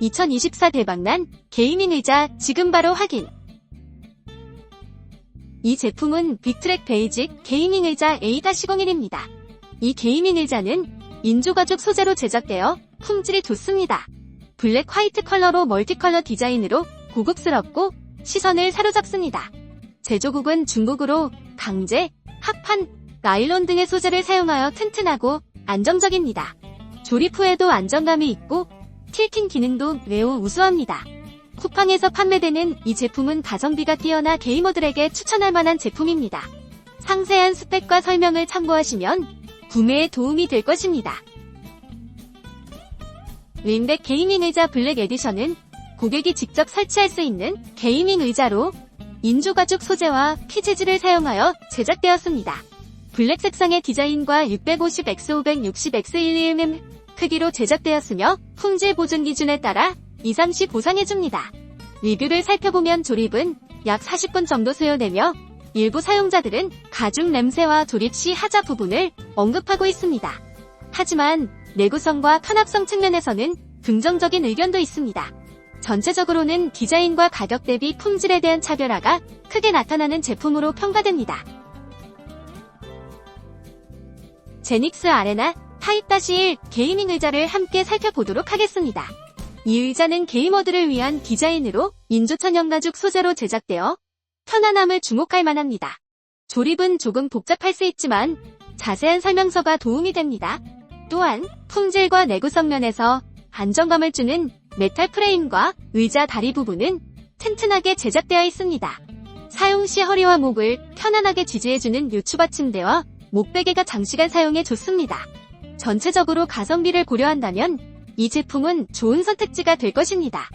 2024 대박난 게이밍 의자 지금 바로 확인. 이 제품은 빅트랙 베이직 게이밍 의자 A-01입니다. 이 게이밍 의자는 인조가죽 소재로 제작되어 품질이 좋습니다. 블랙 화이트 컬러로 멀티컬러 디자인으로 고급스럽고 시선을 사로잡습니다. 제조국은 중국으로 강제, 합판, 나일론 등의 소재를 사용하여 튼튼하고 안정적입니다. 조립 후에도 안정감이 있고 틸팅 기능도 매우 우수합니다. 쿠팡에서 판매되는 이 제품은 가성비가 뛰어나 게이머들에게 추천할 만한 제품입니다. 상세한 스펙과 설명을 참고하시면 구매에 도움이 될 것입니다. 윈백 게이밍 의자 블랙 에디션은 고객이 직접 설치할 수 있는 게이밍 의자로 인조가죽 소재와 피 재질을 사용하여 제작되었습니다. 블랙 색상의 디자인과 650x560x11mm 크기로 제작되었으며 품질 보증 기준에 따라 2, 3시 보상해줍니다. 리뷰를 살펴보면 조립은 약 40분 정도 소요되며 일부 사용자들은 가죽 냄새와 조립 시 하자 부분을 언급하고 있습니다. 하지만 내구성과 편합성 측면에서는 긍정적인 의견도 있습니다. 전체적으로는 디자인과 가격 대비 품질에 대한 차별화가 크게 나타나는 제품으로 평가됩니다. 제닉스 아레나 타입-1 게이밍 의자를 함께 살펴보도록 하겠습니다. 이 의자는 게이머들을 위한 디자인으로 인조천연 가죽 소재로 제작되어 편안함을 주목할 만합니다. 조립은 조금 복잡할 수 있지만 자세한 설명서가 도움이 됩니다. 또한 품질과 내구성 면에서 안정감을 주는 메탈 프레임과 의자 다리 부분은 튼튼하게 제작되어 있습니다. 사용 시 허리와 목을 편안하게 지지해주는 요추 받침대와 목베개가 장시간 사용에 좋습니다. 전체적으로 가성비를 고려한다면 이 제품은 좋은 선택지가 될 것입니다.